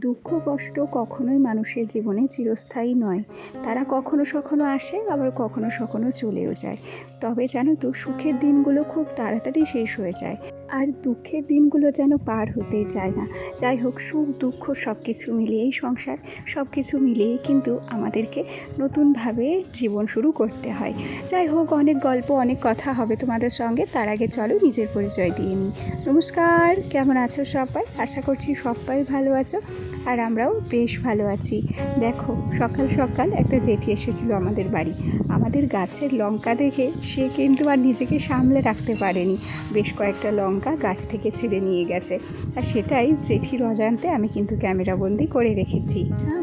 দুঃখ, কষ্ট কখনোই মানুষের জীবনে চিরস্থায়ী নয়। তারা কখনো সখনো আসে, আবার কখনো সখনো চলেও যায়। তবে জানো তো, সুখের দিনগুলো খুব তাড়াতাড়ি শেষ হয়ে যায়। আর দুঃখের দিনগুলো যেন পার হতেই চায় না। যাই হোক, সুখ, দুঃখ সব কিছু মিলিয়েই সংসার সব কিছু মিলিয়েই কিন্তু আমাদেরকে নতুনভাবে জীবন শুরু করতে হয়। যাই হোক, অনেক গল্প, অনেক কথা হবে তোমাদের সঙ্গে। তার আগে চলো নিজের পরিচয় দিয়ে নিই। নমস্কার, কেমন আছো সবাই? আশা করছি সবাই ভালো আছো আর আমরাও বেশ ভালো আছি। দেখো, সকাল সকাল একটা জেঠি এসেছিল আমাদের বাড়ি। আমাদের গাছের লঙ্কা দেখে সে কিন্তু আর নিজেকে সামলে রাখতে পারেনি। বেশ কয়েকটা লঙ্কা গাছ থেকে ছিঁড়ে নিয়ে গেছে। আর সেটাই জেঠির অজান্তে আমি কিন্তু ক্যামেরাবন্দি করে রেখেছি।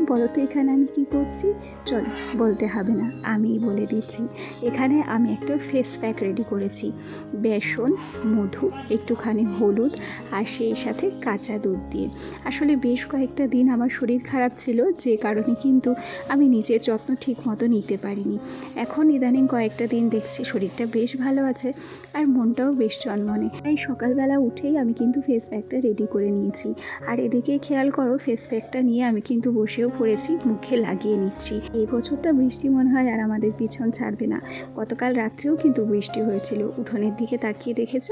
বলো তো এখানে আমি কি করছি? চলো, বলতে হবে না, আমিই বলে দিচ্ছি। এখানে আমি একটা ফেস প্যাক রেডি করেছি। বেসন, মধু, একটুখানি হলুদ আর সেই সাথে কাঁচা দুধ দিয়ে। আসলে বেশ কয়েকটা দিন আমার শরীর খারাপ ছিল, যে কারণে কিন্তু আমি নিজের যত্ন ঠিক মতো নিতে পারিনি। এখন ইদানিং কয়েকটা দিন দেখছি শরীরটা বেশ ভালো আছে আর মনটাও বেশ চনমনে। তাই সকালবেলা উঠেই আমি কিন্তু ফেস প্যাকটা রেডি করে নিয়েছি। আর এদিকে খেয়াল করো ফেস প্যাকটা নিয়ে আমি কিন্তু বসেও পড়েছি, মুখে লাগিয়ে নিচ্ছি। এই বছরটা বৃষ্টি মনে হয় আর আমাদের পিছন ছাড়বে না। গতকাল রাত্রেও কিন্তু বৃষ্টি হয়েছিল। উঠোনের দিকে তাকিয়ে দেখেছ?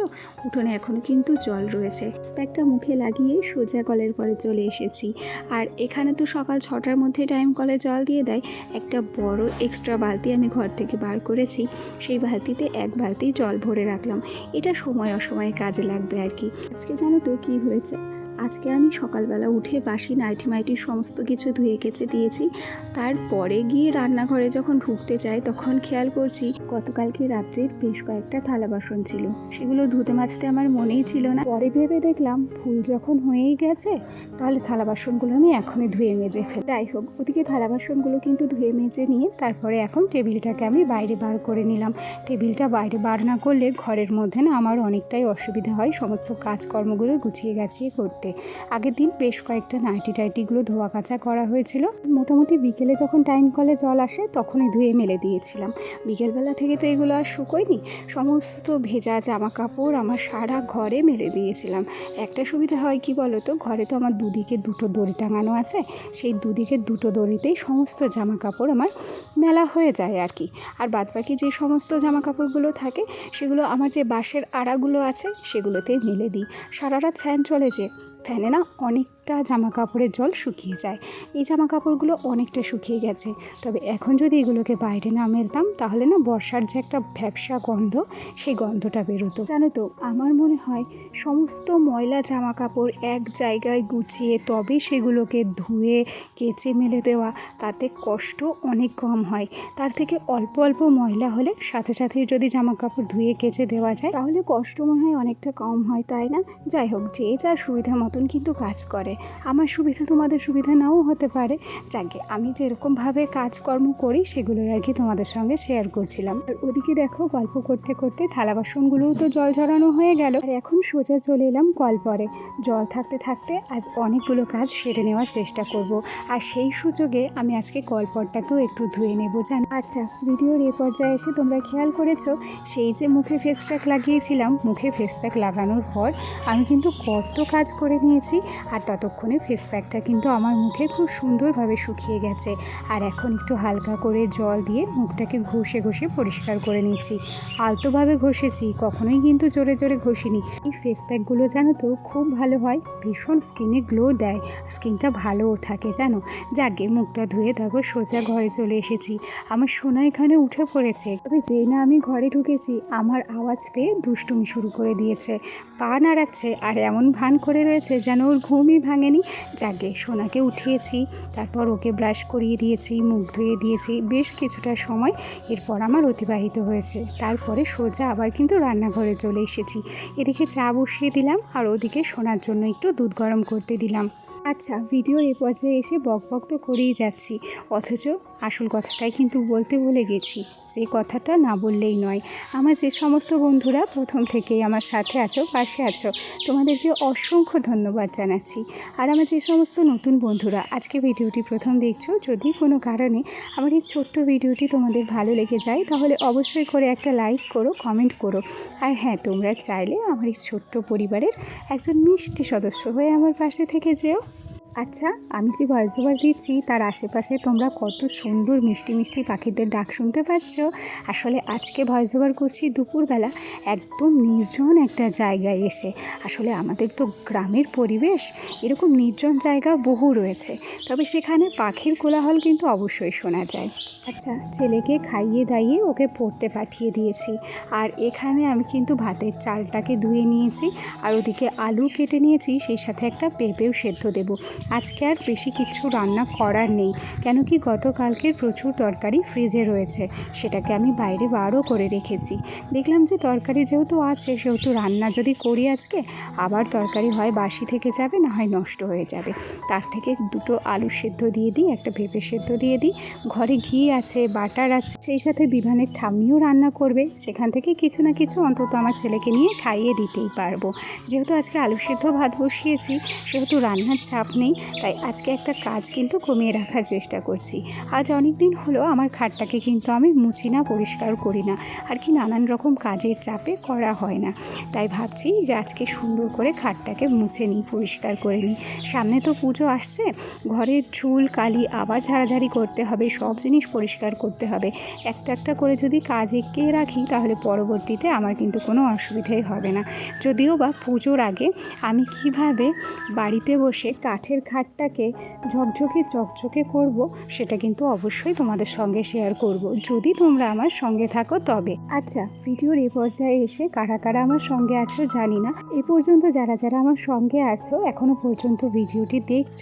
উঠোনে এখনও কিন্তু জল রয়েছে। ফেস প্যাকটা মুখে লাগিয়ে সোজা কলের পরে চলে এসেছি। আর এখানে তো সকাল ছটার মধ্যে টাইম কলে জল দিয়ে দেয়। একটা বড় এক্সট্রা বালতি আমি ঘর থেকে বার করেছি। সেই বালতিতে এক বালতি জল ভরে রাখলাম। এটা সময় অসময়ে কাজে লাগবে আর কি। আজকে জানো তো কি হয়েছে? আজকে আমি সকালবেলা উঠে বাসি নাইটি মাইটি সমস্ত কিছু ধুয়ে কেচে দিয়েছি। তারপরে গিয়ে রান্নাঘরে যখন ঢুকতে যাই, তখন খেয়াল করছি গতকালকে রাত্রের বেশ কয়েকটা থালা বাসন ছিল। সেগুলো ধুতে মাজতে আমার মনেই ছিল না। পরে ভেবে দেখলাম ফুল যখন হয়েই গেছে, তাহলে থালা বাসনগুলো আমি এখনই ধুয়ে মেজে ফেল। যাই হোক, ওদিকে থালা বাসনগুলো কিন্তু ধুয়ে মেজে নিয়ে তারপরে এখন টেবিলটাকে আমি বাইরে বার করে নিলাম। টেবিলটা বাইরে বার না করলে ঘরের মধ্যে না আমার অনেকটাই অসুবিধা হয়। সমস্ত কাজকর্মগুলো গুছিয়ে গাছিয়ে করতে। আগের দিন বেশ কয়েকটা নাইটি টাইটিগুলো ধোয়া কাচা করা হয়েছিল। মোটামুটি বিকেলে যখন টাইম কলে জল আসে, তখনই ধুয়ে মেলে দিয়েছিলাম। বিকেলবেলা থেকে তো এগুলো আর শুকোয়নি। সমস্ত ভেজা জামা কাপড় আমার সারা ঘরে মেলে দিয়েছিলাম। একটা সুবিধা হয় কি বলো তো ঘরে তো আমার দুদিকে দুটো দড়ি টাঙানো আছে। সেই দুদিকে দুটো দড়িতেই সমস্ত জামা কাপড় আমার মেলা হয়ে যায় আর কি। আর বাদবাকি যে সমস্ত জামা কাপড়গুলো থাকে, সেগুলো আমার যে বাঁশের আড়াগুলো আছে, সেগুলোতেই মেলে দিই। সারা রাত ফ্যান চলে যে ফ্যানে না অনেকটা জামা কাপড়ের জল শুকিয়ে যায়। এই জামা কাপড়গুলো অনেকটা শুকিয়ে গেছে। তবে এখন যদি এগুলোকে বাইরে না মেলতাম, তাহলে না বর্ষার যে একটা ভ্যাবসা গন্ধ, সেই গন্ধটা বেরোতো। জানো তো, আমার মনে হয় সমস্ত ময়লা জামা কাপড় এক জায়গায় গুছিয়ে, তবে সেগুলোকে ধুয়ে, কেচে মেলে দেওয়া, তাতে কষ্ট অনেক কম হয়। তার থেকে অল্প অল্প ময়লা হলে সাথে সাথে যদি জামা কাপড় ধুয়ে, কেচে দেওয়া যায়, তাহলে কষ্ট মনে হয় অনেকটা কম হয়, তাই না? যাই হোক, যে যার সুবিধা মতন কিন্তু কাজ করে। আমার সুবিধা তোমাদের সুবিধা নাও হতে পারে। যাকে আমি যেরকমভাবে কাজকর্ম করি, সেগুলোই আর কি তোমাদের সঙ্গে শেয়ার করছিলাম। আর ওদিকে দেখো, গল্প করতে করতে থালা বাসনগুলোও তো জল ঝরানো হয়ে গেল। আর এখন সোজা চলে এলাম কল পরে জল থাকতে থাকতে আজ অনেকগুলো কাজ সেরে নেওয়ার চেষ্টা করব। আর সেই সুযোগে আমি আজকে কলপটটাকেও একটু ধুয়ে নেব, জান? আচ্ছা ভিডিওর এ পর্যায়ে এসে তোমরা খেয়াল করেছ, সেই যে মুখে ফেস প্যাক লাগিয়েছিলাম, মুখে ফেস প্যাক লাগানোর পর আমি কিন্তু কত কাজ করে নিয়েছি। আর ততক্ষণে ফেস প্যাকটা কিন্তু আমার মুখে খুব সুন্দরভাবে শুকিয়ে গেছে। আর এখন একটু হালকা করে জল দিয়ে মুখটাকে ঘষে ঘষে পরিষ্কার করে নিচ্ছি। আলতোভাবে ঘষেছি, কখনোই কিন্তু জোরে জোরে ঘষিনি। এই ফেস প্যাকগুলো জানো তো, খুব ভালো হয়। ভীষণ স্কিনে গ্লো দেয়। স্কিনটা ভালোও থাকে, জানো? যাকে মুখটা ধুয়ে তারপর সোজা ঘরে চলে এসেছি। আমার সোনা এখানে উঠে পড়েছে। তবে যেই না আমি ঘরে ঢুকেছি, আমার আওয়াজ পেয়ে দুষ্টুমি শুরু করে দিয়েছে। পা নাড়াচ্ছে, আর এমন ভান করে রয়েছে যেন ওর ঘুমই ভাঙেনি। যাকে সোনাকে উঠিয়েছি, তারপর ওকে ব্রাশ করিয়ে দিয়েছি, মুখ ধুয়ে দিয়েছি, বেশ কিছুটা সময় এরপর আমার অতিবাহিত হয়েছে। তারপরে সোজা আবার কিন্তু রান্নাঘরে চলে এসেছি। এদিকে চা বসিয়ে দিলাম আর ওদিকে সোনার জন্য একটু দুধ গরম করতে দিলাম। আচ্ছা ভিডিও এ পর্যায়ে এসে বক বক তো করেই যাচ্ছি। অথচ আসল কথাটাই কিন্তু বলতে ভুলে গেছি। যে কথাটা না বললেই নয়। আমার যে সমস্ত বন্ধুরা প্রথম থেকেই আমার সাথে আছো, পাশে আছো, তোমাদেরকে অসংখ্য ধন্যবাদ জানাচ্ছি। আর আমার যে সমস্ত নতুন বন্ধুরা, আজকে ভিডিওটি প্রথম দেখছ, যদি কোনো কারণে আমার এই ছোট্ট ভিডিওটি তোমাদের ভালো লেগে যায়, তাহলে অবশ্যই করে একটা লাইক করো, কমেন্ট করো। আর হ্যাঁ তোমরা চাইলে আমার এই ছোট্ট পরিবারের একজন মিষ্টি সদস্য হয়ে আমার পাশে থেকে যেও। আচ্ছা আমি যে ভয়েস ওভার দিচ্ছি, তার আশেপাশে তোমরা কত সুন্দর মিষ্টি মিষ্টি পাখিদের ডাক শুনতে পাচ্ছ। আসলে আজকে ভয়েস ওভার করছি দুপুরবেলা, একদম নির্জন একটা জায়গায় এসে। আসলে আমাদের তো গ্রামের পরিবেশ, এরকম নির্জন জায়গা বহু রয়েছে। তবে সেখানে পাখির কোলাহল কিন্তু অবশ্যই শোনা যায়। আচ্ছা ছেলেকে খাইয়ে দাইয়ে ওকে পড়তে পাঠিয়ে দিয়েছি। আর এখানে আমি কিন্তু ভাতের চালটাকে ধুয়ে নিয়েছি, আর ওদিকে আলু কেটে নিয়েছি, সেই সাথে একটা পেঁপেও সেদ্ধ দেবো। আজকে আর বেশি কিছু রান্না করার নেই। কেন কি গতকালকের প্রচুর তরকারি ফ্রিজে রয়েছে। সেটাকে আমি বাইরে বারও করে রেখেছি। দেখলাম যে তরকারি যেহেতু আছে, সেহেতু রান্না যদি করি আজকে, আবার তরকারি হয় বাসি থেকে যাবে, না হয় নষ্ট হয়ে যাবে। তার থেকে দুটো আলু সেদ্ধ দিয়ে দিই, একটা পেঁপে সেদ্ধ দিয়ে দিই। ঘরে ঘি আছে, বাটার আছে, সেই সাথে বিভানের ঠাম্মিও রান্না করবে। সেখান থেকে কিছু না কিছু অন্তত আমার ছেলেকে নিয়ে খাইয়ে দিতেই পারব। যেহেতু আজকে আলু সেদ্ধ ভাত বসিয়েছি, সেহেতু রান্নার চাপ নেই। তাই আজকে একটা কাজ কিন্তু কমিয়ে রাখার চেষ্টা করছি। আজ অনেক দিন হলো আমার খাটটাকে কিন্তু আমি মুছি না, পরিষ্কার করি না। আর কি নানান রকম কাজের চাপে করা হয় না। তাই ভাবছি যে আজকে সুন্দর করে খাটটাকে মুছে নিই, পরিষ্কার করে নিই। সামনে তো পুজো আসছে, ঘরের চুল, কালি আবার ঝাড়াঝাড়ি করতে হবে, সব জিনিস পরিষ্কার করতে হবে। একটা একটা করে যদি কাজ এগিয়ে রাখি তাহলে পরবর্তীতে আমার কিন্তু কোনো অসুবিধাই হবে না। যদিও বা পুজোর আগে আমি কীভাবে বাড়িতে বসে কাঠের খাটটাকে ঝকঝকে চকচকে করব, সেটা কিন্তু অবশ্যই তোমাদের সঙ্গে শেয়ার করব। যদি তোমরা আমার সঙ্গে থাকো তবে। আচ্ছা ভিডিওর এ পর্যায়ে এসে কারা কারা আমার সঙ্গে আছো জানি না। এ পর্যন্ত যারা যারা আমার সঙ্গে আছো, এখনও পর্যন্ত ভিডিওটি দেখছ,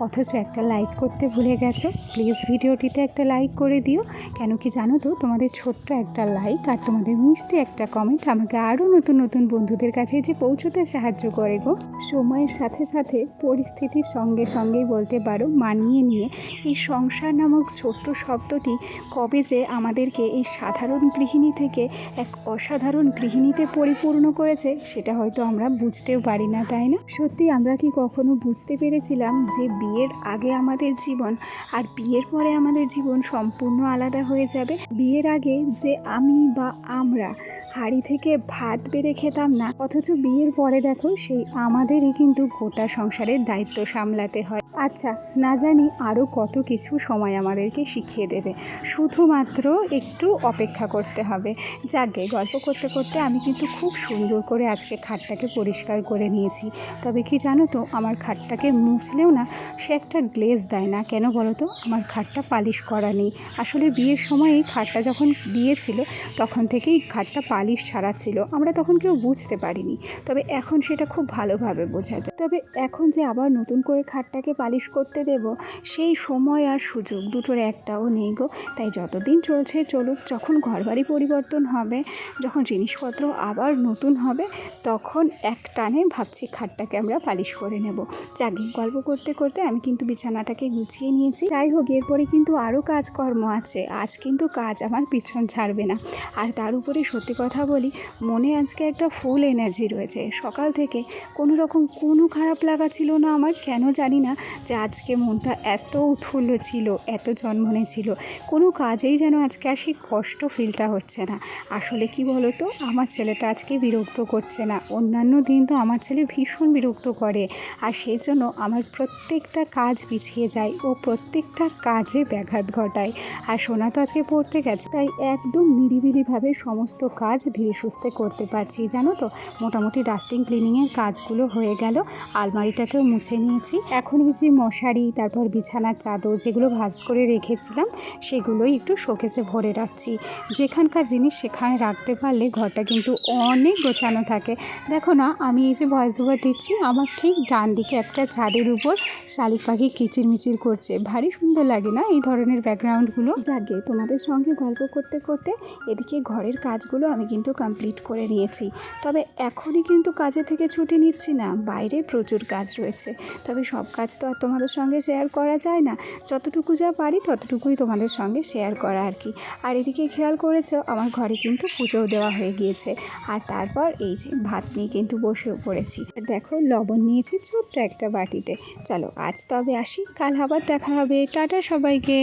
অথচ একটা লাইক করতে ভুলে গেছো প্লিজ ভিডিওটিতে একটা লাইক করে দিও। কেন কি জানো তো, তোমাদের ছোট্ট একটা লাইক আর তোমাদের মিষ্টি একটা কমেন্ট আমাকে আরও নতুন নতুন বন্ধুদের কাছে যে পৌঁছতে সাহায্য করে গো। সময়ের সাথে সাথে পরিস্থিতির সঙ্গে সঙ্গেই বলতে পারো, মানিয়ে নিয়ে। এই সংসার নামক ছোট্ট শব্দটি কবে যে আমাদেরকে এই সাধারণ গৃহিণী থেকে এক অসাধারণ গৃহিণীতে পরিপূর্ণ করেছে, সেটা হয়তো আমরা বুঝতেও পারি না, তাই না? সত্যি আমরা কি কখনো বুঝতে পেরেছিলাম যে বিয়ের আগে আমাদের জীবন আর বিয়ের পরে আমাদের জীবন সম্পূর্ণ আলাদা হয়ে যাবে? বিয়ের আগে যে আমি বা আমরা হাঁড়ি থেকে ভাত বেড়ে খেতাম না, অথচ বিয়ের পরে দেখো সেই আমাদেরই কিন্তু গোটা সংসারের দায়িত্ব সামলাতে হয়। আচ্ছা না জানি আরও কত কিছু সময় আমাদেরকে শিখিয়ে দেবে। শুধুমাত্র একটু অপেক্ষা করতে হবে। যাকে গল্প করতে করতে আমি কিন্তু খুব সুন্দর করে আজকে খাটটাকে পরিষ্কার করে নিয়েছি। তবে কি জানো তো, আমার খাটটাকে মুছলেও না, সে একটা গ্লেজ দেয় না। কেন বলো তো? আমার খাটটা পালিশ করা নেই। আসলে বিয়ের সময় এই খাটটা যখন দিয়েছিল, তখন থেকেই খাটটা পালিশ ছাড়া ছিল। আমরা তখন কেউ বুঝতে পারিনি। তবে এখন সেটা খুব ভালোভাবে বোঝা যায়। তবে এখন যে আবার নতুন করে খাটটাকে পালিশ করতে দেব, সেই সময় আর সুযোগ দুটোর একটাও নেই গো। তাই যতদিন চলছে চলুক, যখন ঘরবাড়ি পরিবর্তন হবে, যখন জিনিসপত্র আবার নতুন হবে, তখন এক টানে ভাবছি খাটটাকে আমরা পালিশ করে নেব। যাকে গল্প করতে করতে আমি কিন্তু বিছানাটাকে গুছিয়ে নিয়েছি। যাই হোক, এরপরে কিন্তু আরও কাজকর্ম আছে। আজ কিন্তু কাজ আমার পিছন ছাড়বে না। আর তার উপরে সত্যি কথা বলি, মনে আজকে একটা ফুল এনার্জি রয়েছে। সকাল থেকে কোনো রকম কোনো খারাপ লাগা ছিল না আমার, কেন জানি না যে আজকে মনটা এত উৎফুল্ল ছিল, এত জন্মনে ছিল। কোনো কাজেই যেন আজকে আর সেই কষ্ট ফিলটা হচ্ছে না। আসলে কি বলো তো আমার ছেলেটা আজকে বিরক্ত করছে না। অন্যান্য দিন তো আমার ছেলে ভীষণ বিরক্ত করে। আর সেই জন্য আমার প্রত্যেকটা কাজ পিছিয়ে যায় ও প্রত্যেকটা কাজে ব্যাঘাত ঘটায়। আর সোনা তো আজকে পড়তে গেছে, তাই একদম নিরিবিলিভাবে সমস্ত কাজ ধীরে সুস্থে করতে পারছি। জানো তো, মোটামুটি ডাস্টিং ক্লিনিংয়ের কাজগুলো হয়ে গেল। আলমারিটাকেও মুছে নিয়েছি। এখন এই যে মশারি, তারপর বিছানার চাদর যেগুলো ভাজ করে রেখেছিলাম, সেগুলোই একটু শোকেসে ভরে রাখছি। যেখানকার জিনিস সেখানে রাখতে পারলে ঘরটা কিন্তু অনেক গোছানো থাকে। দেখো না, আমি এই যে ভয়েস ওভার দিচ্ছি, আমার ঠিক ডান দিকে একটা ছাদের উপর শালিক পাখি কিচিরমিচির করছে। ভারী সুন্দর লাগে না এই ধরনের ব্যাকগ্রাউন্ডগুলো? জাগে তোমাদের সঙ্গে গল্প করতে করতে এদিকে ঘরের কাজগুলো আমি কিন্তু কমপ্লিট করে নিয়েছি। তবে এখনই কিন্তু কাজে থেকে ছুটি নিচ্ছি না, বাইরে প্রচুর কাজ রয়েছে। তবে সব কাজ তো আর তোমাদের সঙ্গে শেয়ার করা যায় না। যতটুকু যা পারি ততটুকুই তোমাদের সঙ্গে শেয়ার করা আর কি। আর এদিকে খেয়াল করেছ, আমার ঘরে কিন্তু পুজোও দেওয়া হয়ে গিয়েছে। আর তারপর এই যে ভাত নিয়ে কিন্তু বসেও পড়েছি। দেখো, লবণ নিয়েছি ছোট্ট একটা বাটিতে। চলো, আজ তবে আসি, কাল আবার দেখা হবে। টাটা সবাইকে।